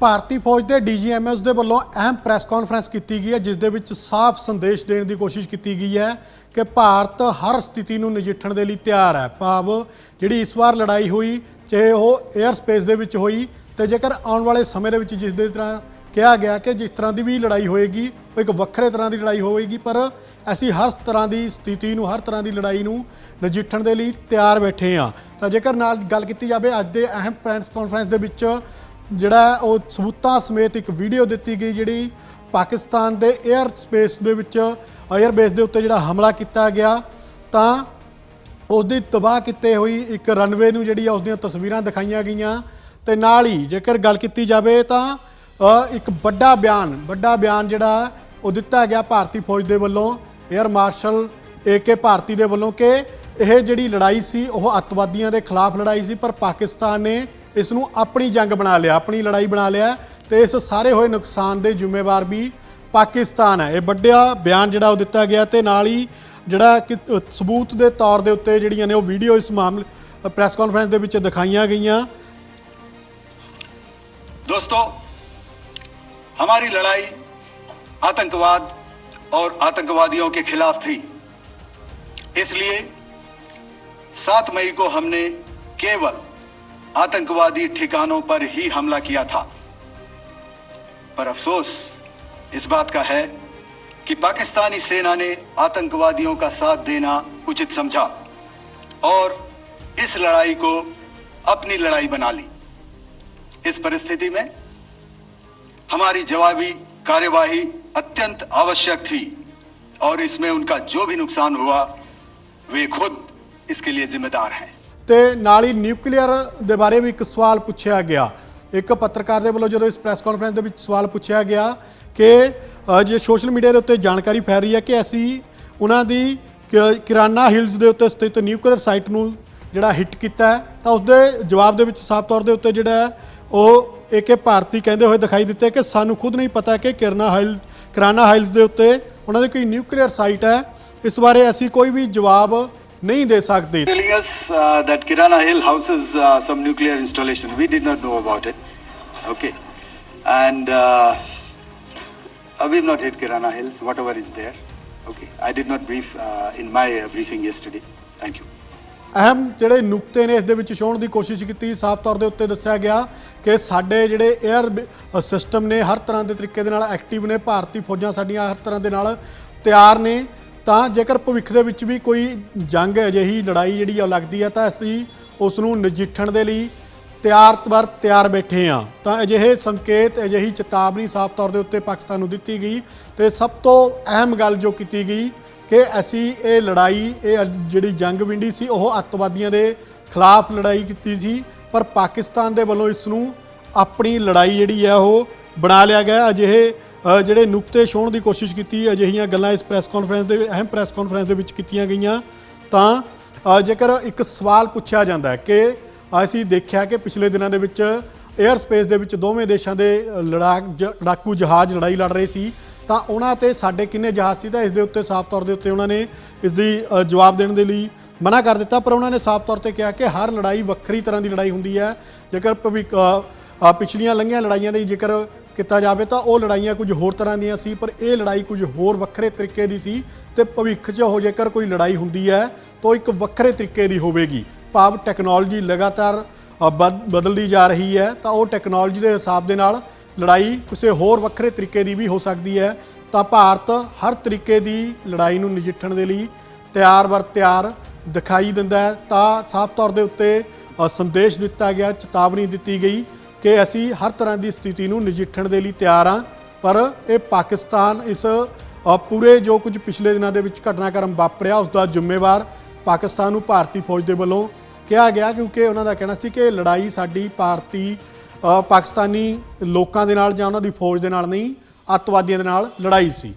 ਭਾਰਤੀ ਫੌਜ ਦੇ ਡੀਜੀਐਮਐਸ ਦੇ ਵੱਲੋਂ ਅਹਿਮ ਪ੍ਰੈਸ ਕਾਨਫਰੰਸ ਕੀਤੀ ਗਈ ਹੈ, ਜਿਸ ਦੇ ਵਿੱਚ ਸਾਫ਼ ਸੰਦੇਸ਼ ਦੇਣ ਦੀ ਕੋਸ਼ਿਸ਼ ਕੀਤੀ ਗਈ ਹੈ ਕਿ ਭਾਰਤ ਹਰ ਸਥਿਤੀ ਨੂੰ ਨਜਿੱਠਣ ਦੇ ਲਈ ਤਿਆਰ ਹੈ। ਭਾਵ ਜਿਹੜੀ ਇਸ ਵਾਰ ਲੜਾਈ ਹੋਈ, ਚਾਹੇ ਉਹ 에ਅਰ ਸਪੇਸ ਦੇ ਵਿੱਚ ਹੋਈ ਤੇ ਜੇਕਰ ਆਉਣ ਵਾਲੇ ਸਮੇਂ ਦੇ ਵਿੱਚ ਜਿਸ ਦੇ ਤਰ੍ਹਾਂ ਕਿਹਾ ਗਿਆ ਕਿ ਜਿਸ ਤਰ੍ਹਾਂ ਦੀ ਵੀ ਲੜਾਈ ਹੋਏਗੀ, ਉਹ ਇੱਕ ਵੱਖਰੇ ਤਰ੍ਹਾਂ ਦੀ ਲੜਾਈ ਹੋਵੇਗੀ, ਪਰ ਅਸੀਂ ਹਰ ਤਰ੍ਹਾਂ ਦੀ ਸਥਿਤੀ ਨੂੰ, ਹਰ ਤਰ੍ਹਾਂ ਦੀ ਲੜਾਈ ਨੂੰ ਨਜਿੱਠਣ ਦੇ ਲਈ ਤਿਆਰ ਬੈਠੇ ਹਾਂ। ਤਾਂ ਜੇਕਰ ਨਾਲ ਗੱਲ ਕੀਤੀ ਜਾਵੇ, ਅੱਜ ਦੇ ਅਹਿਮ ਪ੍ਰੈਸ ਕਾਨਫਰੰਸ ਦੇ ਵਿੱਚ ਜਿਹੜਾ ਉਹ ਸਬੂਤਾਂ ਸਮੇਤ ਇੱਕ ਵੀਡੀਓ ਦਿੱਤੀ ਗਈ ਜਿਹੜੀ ਪਾਕਿਸਤਾਨ ਦੇ 에ਅਰ ਸਪੇਸ ਦੇ ਵਿੱਚ 에ਅਰ ਬੇਸ ਦੇ ਉੱਤੇ ਜਿਹੜਾ ਹਮਲਾ ਕੀਤਾ ਗਿਆ। ਤਾਂ ਉਸ ਦੀ ਤਬਾਹ ਕੀਤੇ ਹੋਈ ਇੱਕ ਰਨਵੇ ਨੂੰ ਜਿਹੜੀ ਆ ਉਸ ਦੀਆਂ ਤਸਵੀਰਾਂ ਦਿਖਾਈਆਂ ਗਈਆਂ। ਤੇ ਨਾਲ ਹੀ ਜੇਕਰ ਗੱਲ ਕੀਤੀ ਜਾਵੇ ਤਾਂ ਇੱਕ ਵੱਡਾ ਬਿਆਨ ਵੱਡਾ ਬਿਆਨ ਜਿਹੜਾ ਉਹ ਦਿੱਤਾ ਗਿਆ ਭਾਰਤੀ ਫੌਜ ਦੇ ਵੱਲੋਂ 에ਅਰ ਮਾਰਸ਼ਲ ਏਕੇ ਭਾਰਤੀ ਦੇ ਵੱਲੋਂ ਕਿ ਇਹ ਜਿਹੜੀ ਲੜਾਈ ਸੀ, ਉਹ ਅਤਵਾਦੀਆਂ ਦੇ ਖਿਲਾਫ ਲੜਾਈ ਸੀ, ਪਰ ਪਾਕਿਸਤਾਨ ਨੇ ਇਸ ਨੂੰ ਆਪਣੀ ਜੰਗ ਬਣਾ ਲਿਆ ਆਪਣੀ ਲੜਾਈ ਬਣਾ ਲਿਆ ਤੇ ਇਸ ਸਾਰੇ ਹੋਏ ਨੁਕਸਾਨ ਦੇ ਜ਼ਿੰਮੇਵਾਰ ਵੀ ਪਾਕਿਸਤਾਨ ਹੈ ਇਹ ਵੱਡਾ ਬਿਆਨ ਜਿਹੜਾ ਉਹ ਦਿੱਤਾ ਗਿਆ ਤੇ ਨਾਲ ਹੀ ਜਿਹੜਾ ਕਿ ਅ, ਸਬੂਤ ਦੇ ਤੌਰ ਦੇ ਉੱਤੇ ਜਿਹੜੀਆਂ ਨੇ ਉਹ ਵੀਡੀਓ ਇਸ ਮਾਮਲੇ ਪ੍ਰੈਸ ਕਾਨਫਰੰਸ ਦੇ ਵਿੱਚ ਦਿਖਾਈਆਂ ਗਈਆਂ दोस्तों हमारी लड़ाई आतंकवाद और आतंकवादियों के खिलाफ थी इसलिए 7 मई को हमने केवल आतंकवादी ठिकानों पर ही हमला किया था। पर अफसोस, इस बात का है कि पाकिस्तानी सेना ने आतंकवादियों का साथ देना उचित समझा और इस लड़ाई को अपनी लड़ाई बना ली। इस परिस्थिति में हमारी जवाबी कार्यवाही अत्यंत आवश्यक थी और इसमें उनका जो भी नुकसान हुआ, वे खुद इसके लिए जिम्मेदार हैं। ਤੇ ਨਾਲ ਹੀ ਨਿਊਕਲੀਅਰ ਦੇ ਬਾਰੇ ਵੀ ਇੱਕ ਸਵਾਲ ਪੁੱਛਿਆ ਗਿਆ। ਇੱਕ ਪੱਤਰਕਾਰ ਦੇ ਵੱਲੋਂ ਜਦੋਂ ਇਸ ਪ੍ਰੈਸ ਕਾਨਫਰੰਸ ਦੇ ਵਿੱਚ ਸਵਾਲ ਪੁੱਛਿਆ ਗਿਆ ਕਿ ਜੇ ਸੋਸ਼ਲ ਮੀਡੀਆ ਦੇ ਉੱਤੇ ਜਾਣਕਾਰੀ ਫੈਲ ਰਹੀ ਹੈ ਕਿ ਅਸੀਂ ਉਹਨਾਂ ਦੀ ਕ- ਕਿਰਾਨਾ ਹਿਲਸ ਦੇ ਉੱਤੇ ਸਥਿਤ ਨਿਊਕਲੀਅਰ ਸਾਈਟ ਨੂੰ ਜਿਹੜਾ ਹਿੱਟ ਕੀਤਾ ਤਾਂ ਉਸ ਦੇ ਜਵਾਬ ਦੇ ਵਿੱਚ ਸਾਫ਼ ਤੌਰ ਦੇ ਉੱਤੇ ਜਿਹੜਾ ਹੈ, ਉਹ ਏਕੇ ਭਾਰਤੀ ਕਹਿੰਦੇ ਹੋਏ ਦਿਖਾਈ ਦਿੱਤੇ ਕਿ ਸਾਨੂੰ ਖੁਦ ਨਹੀਂ ਪਤਾ ਕਿ ਕਿਰਨਾ ਹਿਲ, ਕਿਰਾਨਾ ਹਿਲਸ ਦੇ ਉੱਤੇ ਉਹਨਾਂ ਦੀ ਕੋਈ ਨਿਊਕਲੀਅਰ ਸਾਈਟ ਹੈ। ਇਸ ਬਾਰੇ ਅਸੀਂ ਕੋਈ ਵੀ ਜਵਾਬ ਨਹੀਂ ਦੇ ਸਕਦੇ Telling us uh, that Kirana Hill houses uh, some nuclear installation. We did not know about it. Okay. And uh, uh, we've not hit Kirana Hills, whatever is there. Okay. I did not brief uh, in my uh, briefing yesterday. Thank you. ਅਹਿਮ ਜਿਹੜੇ ਨੁਕਤੇ ਨੇ ਇਸ ਦੇ ਵਿੱਚ ਛੋਣ ਦੀ ਕੋਸ਼ਿਸ਼ ਕੀਤੀ ਸਾਫ਼ ਤੌਰ ਦੇ ਉੱਤੇ ਦੱਸਿਆ ਗਿਆ ਕਿ ਸਾਡੇ ਜਿਹੜੇ 에ਅਰ ਸਿਸਟਮ ਨੇ ਹਰ ਤਰ੍ਹਾਂ ਦੇ ਤਰੀਕੇ ਦੇ ਨਾਲ ਐਕਟਿਵ ਨੇ ਭਾਰਤੀ ਫੌਜਾਂ ਸਾਡੀਆਂ ਹਰ ਤਰ੍ਹਾਂ ਦੇ ਨਾਲ ਤਿਆਰ ਨੇ ਤਾਂ ਜੇਕਰ ਭਵਿੱਖ ਦੇ ਵਿੱਚ ਵੀ ਕੋਈ ਜੰਗ ਅਜਿਹੀ ਲੜਾਈ ਜਿਹੜੀ ਆ ਉਹ ਲੱਗਦੀ ਹੈ ਤਾਂ ਅਸੀਂ ਉਸ ਨੂੰ ਨਜਿੱਠਣ ਦੇ ਲਈ ਤਿਆਰ ਤਬਰ ਤਿਆਰ ਬੈਠੇ ਆ। ਤਾਂ ਅਜਿਹੇ ਸੰਕੇਤ, ਅਜਿਹੀ ਚੇਤਾਵਨੀ ਸਾਫ਼ ਤੌਰ ਦੇ ਉੱਤੇ ਪਾਕਿਸਤਾਨ ਨੂੰ ਦਿੱਤੀ ਗਈ ਤੇ ਸਭ ਤੋਂ ਅਹਿਮ ਗੱਲ ਜੋ ਕੀਤੀ ਗਈ ਕਿ ਅਸੀਂ ਇਹ ਲੜਾਈ, ਇਹ ਜਿਹੜੀ ਜੰਗ ਵਿੰਡੀ ਸੀ, ਉਹ ਅੱਤਵਾਦੀਆਂ ਦੇ ਖਿਲਾਫ ਲੜਾਈ ਕੀਤੀ ਸੀ, ਪਰ ਪਾਕਿਸਤਾਨ ਦੇ ਵੱਲੋਂ ਇਸ ਨੂੰ ਆਪਣੀ ਲੜਾਈ ਜਿਹੜੀ ਹੈ ਉਹ ਬਣਾ ਲਿਆ ਗਿਆ। ਅਜਿਹੇ ਜਿਹੜੇ ਨੁਕਤੇ ਛੋਣ ਦੀ ਕੋਸ਼ਿਸ਼ ਕੀਤੀ, ਅਜਿਹੀਆਂ ਗੱਲਾਂ ਇਸ ਪ੍ਰੈਸ ਕਾਨਫਰੰਸ ਦੇ, ਅਹਿਮ ਪ੍ਰੈਸ ਕਾਨਫਰੰਸ ਦੇ ਵਿੱਚ ਕੀਤੀਆਂ ਗਈਆਂ। ਤਾਂ ਜੇਕਰ ਇੱਕ ਸਵਾਲ ਪੁੱਛਿਆ ਜਾਂਦਾ ਹੈ ਕਿ ਅਸੀਂ ਦੇਖਿਆ ਕਿ ਪਿਛਲੇ ਦਿਨਾਂ ਦੇ ਵਿੱਚ 에ਅਰ ਸਪੇਸ ਦੇ ਵਿੱਚ ਦੋਵੇਂ ਦੇਸ਼ਾਂ ਦੇ ਲੜਾਕ ਜ- ਲੜਾਕੂ ਜਹਾਜ਼ ਲੜਾਈ ਲੜ ਰਹੇ ਸੀ, ਤਾਂ ਉਹਨਾਂ ਤੇ ਸਾਡੇ ਕਿੰਨੇ ਜਹਾਜ਼ ਸੀ ਤਾਂ ਇਸ ਦੇ ਉੱਤੇ ਸਾਫ਼ ਤੌਰ ਦੇ ਉੱਤੇ ਉਹਨਾਂ ਨੇ ਇਸ ਦੀ ਜਵਾਬ ਦੇਣ ਦੇ ਲਈ ਮਨਾ ਕਰ ਦਿੱਤਾ। ਪਰ ਉਹਨਾਂ ਨੇ ਸਾਫ਼ ਤੌਰ ਤੇ ਕਿਹਾ ਕਿ ਹਰ ਲੜਾਈ ਵੱਖਰੀ ਤਰ੍ਹਾਂ ਦੀ ਲੜਾਈ ਹੁੰਦੀ ਹੈ। ਜੇਕਰ ਭਵਿੱਖ ਪਿਛਲੀਆਂ ਲੰਘੀਆਂ ਲੜਾਈਆਂ ਦੀ ਜ਼ਿਕਰ ਕੀਤਾ ਜਾਵੇ ਤਾਂ ਉਹ ਲੜਾਈਆਂ ਕੁਝ ਹੋਰ ਤਰ੍ਹਾਂ ਦੀਆਂ ਸੀ, ਪਰ ਇਹ ਲੜਾਈ ਕੁਝ ਹੋਰ ਵੱਖਰੇ ਤਰੀਕੇ ਦੀ ਸੀ ਤੇ ਭਵਿੱਖ 'ਚ ਹੋ ਜੇਕਰ ਕੋਈ ਲੜਾਈ ਹੁੰਦੀ ਹੈ ਤਾਂ ਉਹ ਇੱਕ ਵੱਖਰੇ ਤਰੀਕੇ ਦੀ ਹੋਵੇਗੀ। ਭਾਵ ਟੈਕਨੋਲੋਜੀ ਲਗਾਤਾਰ ਬਦ- ਬਦਲਦੀ ਜਾ ਰਹੀ ਹੈ ਤਾਂ ਉਹ ਟੈਕਨੋਲੋਜੀ ਦੇ ਹਿਸਾਬ ਦੇ ਨਾਲ ਲੜਾਈ ਕਿਸੇ ਹੋਰ ਵੱਖਰੇ ਤਰੀਕੇ ਦੀ ਵੀ ਹੋ ਸਕਦੀ ਹੈ। ਤਾਂ ਭਾਰਤ ਹਰ ਤਰੀਕੇ ਦੀ ਲੜਾਈ ਨੂੰ ਨਜਿੱਠਣ ਦੇ ਲਈ ਤਿਆਰ ਵਰ ਤਿਆਰ ਦਿਖਾਈ ਦਿੰਦਾ ਹੈ। ਤਾਂ ਸਾਫ਼ ਤੌਰ ਦੇ ਉੱਤੇ ਸੰਦੇਸ਼ ਦਿੱਤਾ ਗਿਆ, ਚੇਤਾਵਨੀ ਦਿੱਤੀ ਗਈ ਕਿ ਅਸੀਂ ਹਰ ਤਰ੍ਹਾਂ ਦੀ ਸਥਿਤੀ ਨੂੰ ਨਜਿੱਠਣ ਦੇ ਲਈ ਤਿਆਰ ਹਾਂ। ਪਰ ਇਹ ਪਾਕਿਸਤਾਨ ਇਸ ਪੂਰੇ ਜੋ ਕੁਝ ਪਿਛਲੇ ਦਿਨਾਂ ਦੇ ਵਿੱਚ ਘਟਨਾਕ੍ਰਮ ਵਾਪਰਿਆ, ਉਸ ਦਾ ਜ਼ਿੰਮੇਵਾਰ ਪਾਕਿਸਤਾਨ ਨੂੰ ਭਾਰਤੀ ਫੌਜ ਦੇ ਵੱਲੋਂ ਕਿਹਾ ਗਿਆ, ਕਿਉਂਕਿ ਉਹਨਾਂ ਦਾ ਕਹਿਣਾ ਸੀ ਕਿ ਲੜਾਈ ਸਾਡੀ ਭਾਰਤੀ ਪਾਕਿਸਤਾਨੀ ਲੋਕਾਂ ਦੇ ਨਾਲ ਜਾਂ ਉਹਨਾਂ ਦੀ ਫੌਜ ਦੇ ਨਾਲ ਨਹੀਂ, ਅੱਤਵਾਦੀਆਂ ਦੇ ਨਾਲ ਲੜਾਈ ਸੀ।